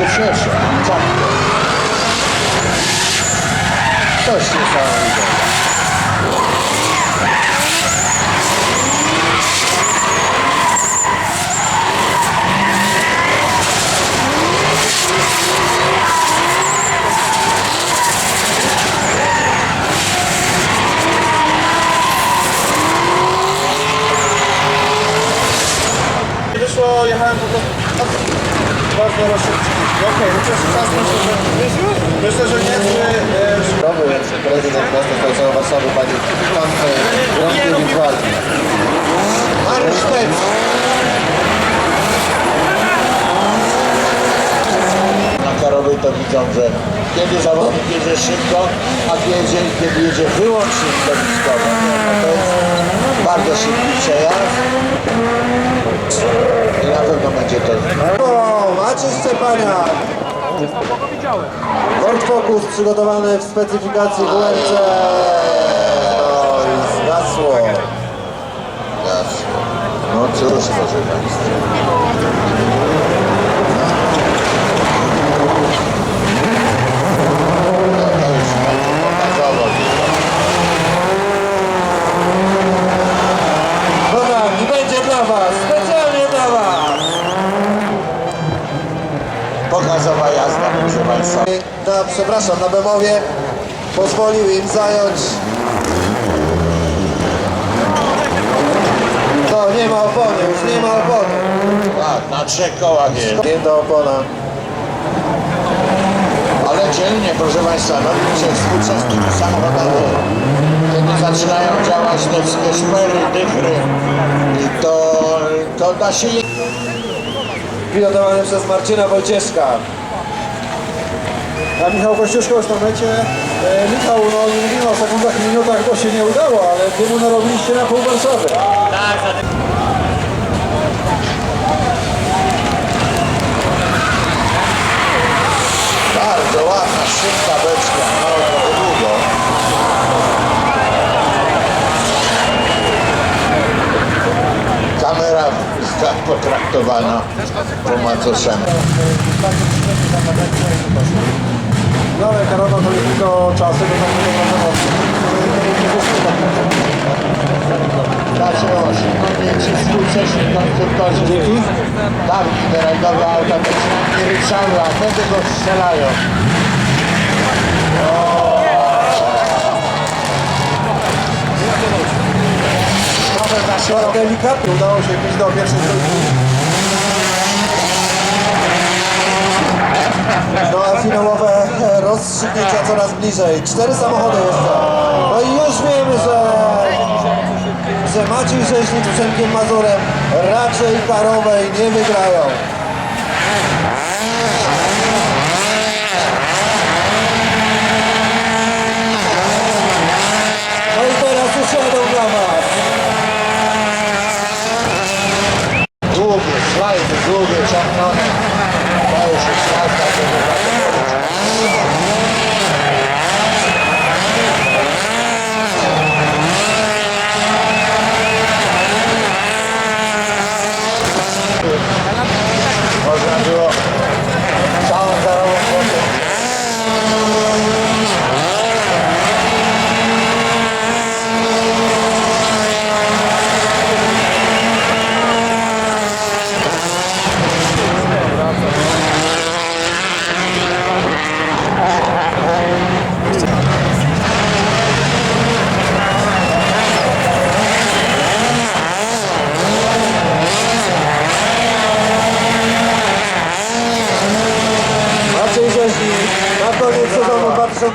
Ja na to się cieszę. Co? Coś niesamowitego. Wyszło, jechałem po prostu bardzo rozszybciej. Okej, to jest czas myślę, że... Myślę, że niezły... E, Nowy prezydent miasta stołecznego Warszawy, pani Kante Gromkiewicz-Walki. Mariusz Szwec. Na Karowej to widzą, że kiedy zawodnik jedzie szybko, a jedzie, kiedy jedzie wyłącznie? No to jest bardzo szybki przejazd. I na pewno będzie to... O, Maciej Szczepaniak. Ford Focus przygotowany w specyfikacji WRC. No i zgasło. Jasne. No cóż, proszę Państwa. No to już pokazało. Dobra, i będzie dla Was, specjalnie dla Was. Pokazowa jazda, proszę Państwa. Na, przepraszam, na Bemowie pozwolił im zająć. No, nie ma opony, już nie ma opony. Tak, na trzech kołach jest. Pięta opona. Ale dzielnie, proszę Państwa, no widzicie, współczesnymi samochodami, kiedy zaczynają działać te wszystkie szpery, dychry, to, to da się je... Pilotowany przez Marcina Wojcieszka. A Michał Kościuszko już mecie. E, Michał, no mówimy o sekundach i minutach, bo się nie udało, ale wy mu narobiliście na pół Warszawy. Bardzo ładna, szybka beczka, długo. Kamera tak potraktowana po macoszemu. No ale Karowa to nie tylko czasy, bo tam nie ma Nasze osiągnięci współcześni konstruktorzy. Dzięki. Dawki rajdowe auta to przynajmniej ryczały, a wtedy go strzelają. No, delikatnie udało się bić do pierwszej trójki. A finałowe roz rozstrzygnięcia coraz bliżej. Cztery samochody jeszcze. No i już wiemy, że, że Maciej Rzeźnik z Przemkiem Mazurem raczej karowej nie wygrają.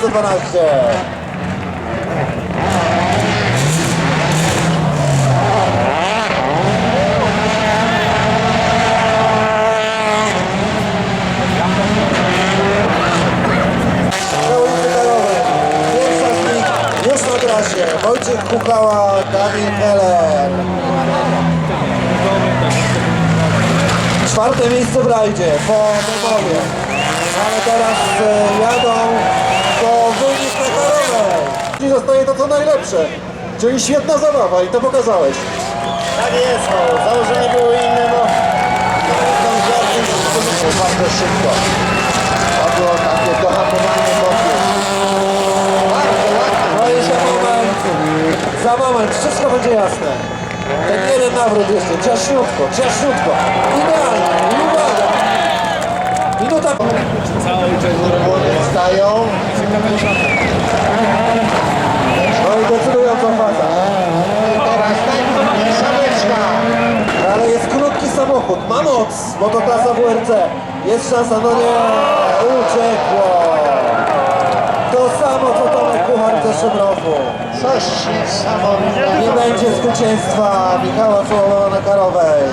2012. Wojciech Kuchała, Daniel Heller. Czwarte miejsce w rajdzie po Memowie. Ale teraz e, jadą Zostaje to co najlepsze, czyli świetna zabawa i to pokazałeś. Tak jest, no. Założenie było inne, no. Tam żarty, bardzo szybko. To było takie dohamowanie mocy. Bardzo ładne. No i za moment, za moment, wszystko będzie jasne. Ten jeden nawrót jeszcze, ciaśniutko, ciaśniutko, idealnie, i uwaga. Minuta. Młody stają. Decydująca faza. Teraz tak, szameczka. Ale jest krótki samochód, ma moc, bo to klasa WRC. Jest szansa, no nie, uciekło. To samo co Tomek Kuchar w zeszłym roku. Coś niesamowitego. Nie będzie zwycięstwa Michała Słowowa na Karowej.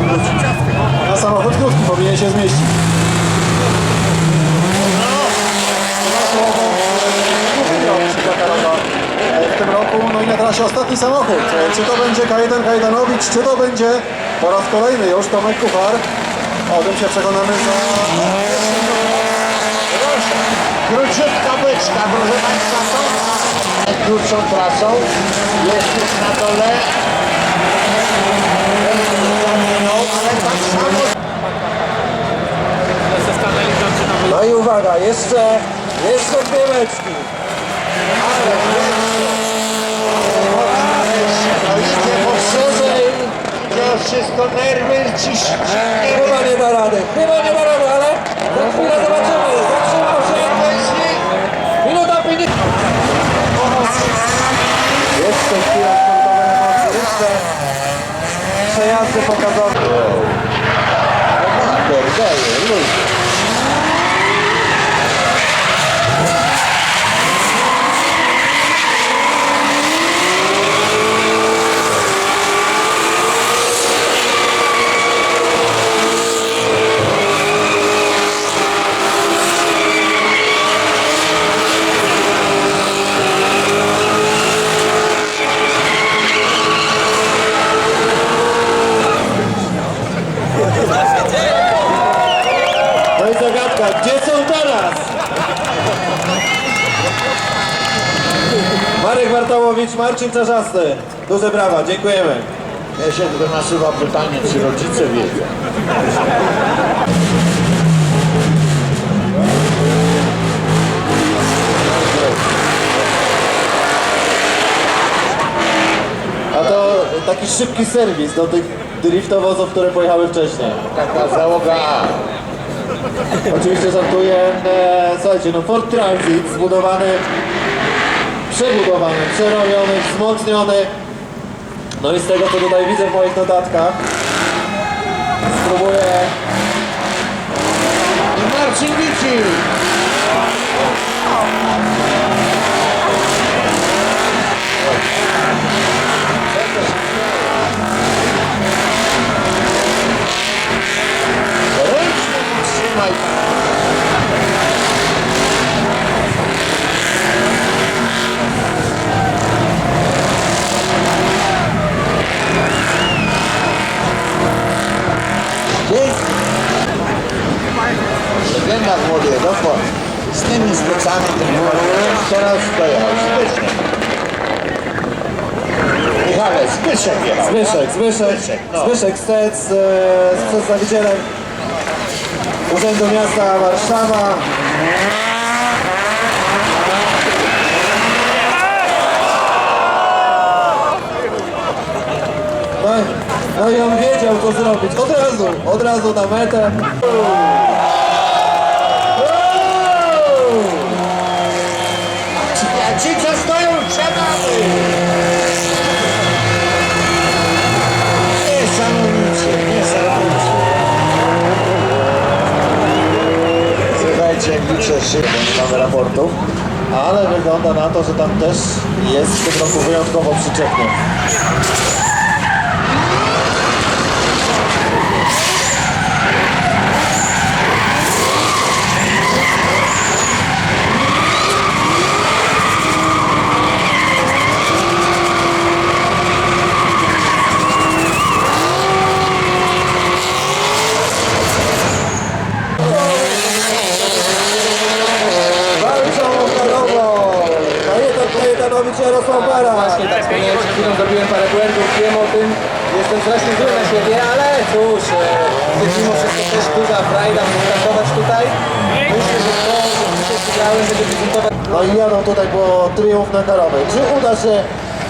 Wrócić. Na samochód krótki powinien się zmieścić. W tym roku, no i na trasie ostatni samochód. Czy to będzie Kajetan Kajdanowicz, czy to będzie po raz kolejny już Tomek Kuchar. O tym się przekonamy za... Proszę. Króciutka byczka, proszę Państwa, tą najkrótszą trasą. Jest już na dole. Ale tak samo No i uwaga, jeszcze, jeszcze dwie beczki. to idzie po Szerzej To wszystko nerwy ciśnie. chyba nie da rady, chyba nie da rady, ale za chwilę zobaczymy. Zatrzymał się. Minuta 50. Jeszcze chwila sportowej emocji, jeszcze przejazdy pokazowe. Daje, ludzie. No i zagadka, gdzie są teraz? Marek Marcin Czarzasty. Duże brawa, dziękujemy. Ja się tylko nasuwa pytanie, czy rodzice wiedzą. A to taki szybki serwis do tych driftowozów, które pojechały wcześniej. Taka załoga. Oczywiście żartuję. E, słuchajcie, no Ford Transit zbudowany, przebudowane, przerobiony, wzmocniony. No i z tego co tutaj widzę w moich dodatkach, spróbuję... Marcin Wici! Zbyszek. Zbyszek, Zbyszek, no. Zbyszek Stec e, z przedstawicielem Urzędu Miasta Warszawa. No, no i on wiedział co zrobić. Od razu, od razu na metę. Mamy raportów. Ale wygląda na to, że tam też jest w tym roku wyjątkowo przyczepnie. No i jadą tutaj po triumf na karowej. Czy uda się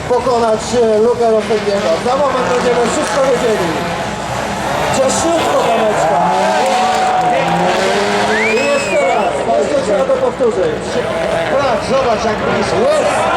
pokonać e, Lukę Rostowskiego? Za moment będziemy wszystko wiedzieli. Ciaszyutko kameczka. I jeszcze raz, jeszcze trzeba to powtórzyć. Patrz, zobacz jak blisko.